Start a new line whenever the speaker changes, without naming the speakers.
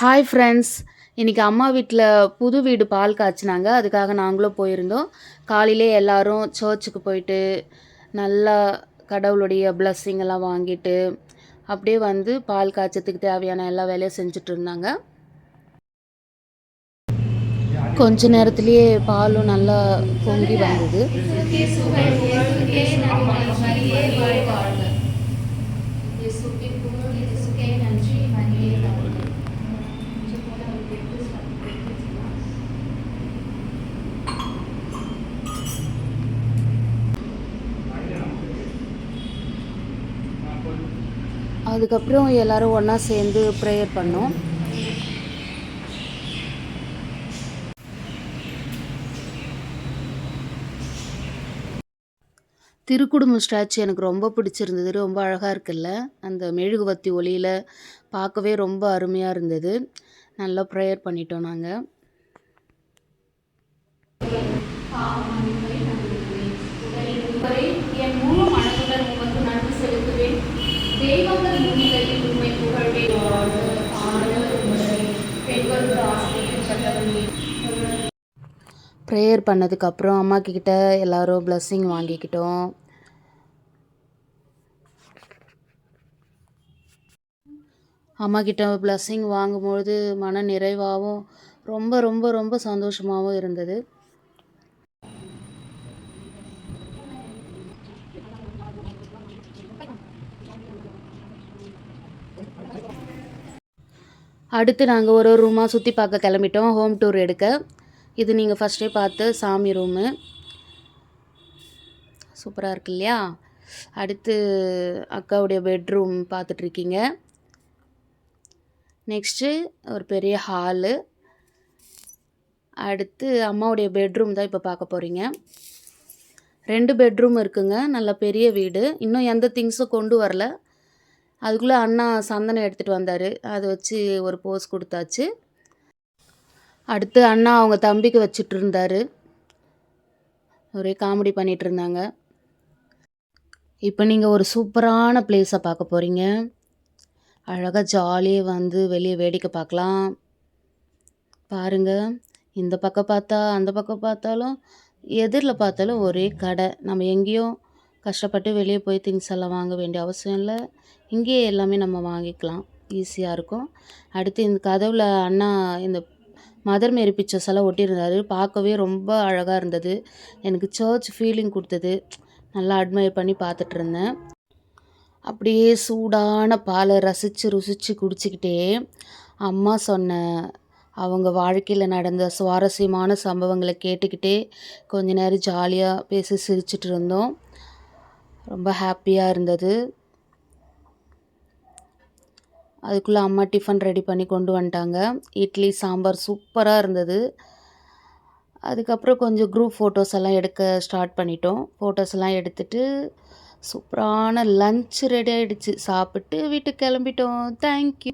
Hi friends இன்றைக்கி அம்மா வீட்டில் புது வீடு பால் காய்ச்சினாங்க. அதுக்காக நாங்களும் போயிருந்தோம். காலையிலே எல்லோரும் சர்ச்சுக்கு போயிட்டு நல்லா கடவுளுடைய பிளஸ்ஸிங் எல்லாம் வாங்கிட்டு அப்படியே வந்து பால் காய்ச்சத்துக்கு தேவையான எல்லா வேலையும் செஞ்சுட்டு இருந்தாங்க. கொஞ்ச நேரத்திலேயே பாலும் நல்லா பொங்கி வந்தது. அதுக்கப்புறம் எல்லாரும் ஒன்றா சேர்ந்து ப்ரேயர் பண்ணோம். திருக்குடும்ப ஸ்டாச்சு எனக்கு ரொம்ப பிடிச்சிருந்தது. ரொம்ப அழகாக இருக்குல்ல? அந்த மெழுகுவர்த்தி ஒளியில் பார்க்கவே ரொம்ப அருமையாக இருந்தது. நல்லா ப்ரேயர் பண்ணிட்டோம் நாங்கள்
என் முழு
ப்ரேயர் பண்ணதுக்கப்புறம் அம்மாக்கிட்ட எல்லோரும் எல்லாரும் வாங்கிக்கிட்டோம். அம்மா கிட்ட வாங்கும்பொழுது மன நிறைவாகவும் ரொம்ப ரொம்ப ரொம்ப சந்தோஷமாகவும் இருந்தது. அடுத்து நாங்கள் ஒரு ஒரு ரூமாக சுற்றி பார்க்க கிளம்பிட்டோம். ஹோம் டூர் எடுக்க. இது நீங்கள் ஃபஸ்ட்டே பார்த்து சாமி ரூமு சூப்பராக இருக்கு இல்லையா? அடுத்து அக்காவுடைய பெட்ரூம் பார்த்துட்ருக்கீங்க நெக்ஸ்ட்டு ஒரு பெரிய ஹாலு அடுத்து அம்மாவுடைய பெட்ரூம் தான் இப்போ பார்க்க போகிறீங்க ரெண்டு பெட்ரூம் இருக்குங்க. நல்ல பெரிய வீடு. இன்னும் எந்த திங்ஸும் கொண்டு வரல. அதுக்குள்ளே அண்ணா சந்தனம் எடுத்துகிட்டு வந்தார். அதை வச்சு ஒரு போஸ் கொடுத்தாச்சு. அடுத்து அண்ணா அவங்க தம்பிக்கு வச்சுட்டு இருந்தார் ஒரே காமெடி பண்ணிகிட்டு இருந்தாங்க இப்போ நீங்கள் ஒரு சூப்பரான பிளேஸை பார்க்க போகிறீங்க அழகாக ஜாலியாக வந்து வெளியே வேடிக்கை பார்க்கலாம். பாருங்கள் இந்த பக்கம் பார்த்தா அந்த பக்கம் பார்த்தாலும் எதிரில் பார்த்தாலும் ஒரே கடை. நம்ம எங்கேயும் கஷ்டப்பட்டு வெளியே போய் திங்ஸ் எல்லாம் வாங்க வேண்டிய அவசியம் இல்லை. இங்கேயே எல்லாமே நம்ம வாங்கிக்கலாம். ஈஸியாக இருக்கும். அடுத்து இந்த கதவில் அண்ணா இந்த மதர் மேரி பிக்சர்ஸ் எல்லாம் ஒட்டியிருந்தார். பார்க்கவே ரொம்ப அழகாக இருந்தது. எனக்கு சர்ச் ஃபீலிங் கொடுத்தது. நல்லா அட்மையர் பண்ணி பார்த்துட்டு இருந்தேன். அப்படியே சூடான பாலை ரசித்து ருசித்து குடிச்சிக்கிட்டே அம்மா சொன்ன அவங்க வாழ்க்கையில் நடந்த சுவாரஸ்யமான சம்பவங்களை கேட்டுக்கிட்டே கொஞ்ச நேரம் ஜாலியாக பேசி சிரிச்சிட்டு இருந்தோம். ரொம்ப ஹாப்பியாக இருந்தது. அதுக்குள்ளே அம்மா டிஃபன் ரெடி பண்ணி கொண்டு வந்துட்டாங்க. இட்லி சாம்பார் சூப்பராக இருந்தது. அதுக்கப்புறம் கொஞ்சம் குரூப் ஃபோட்டோஸ் எல்லாம் எடுக்க ஸ்டார்ட் பண்ணிட்டோம். ஃபோட்டோஸ் எல்லாம் எடுத்துட்டு சூப்பரான லஞ்ச் ரெடி ஆகிடுச்சு சாப்பிட்டு வீட்டுக்கு கிளம்பிட்டோம். தேங்க்யூ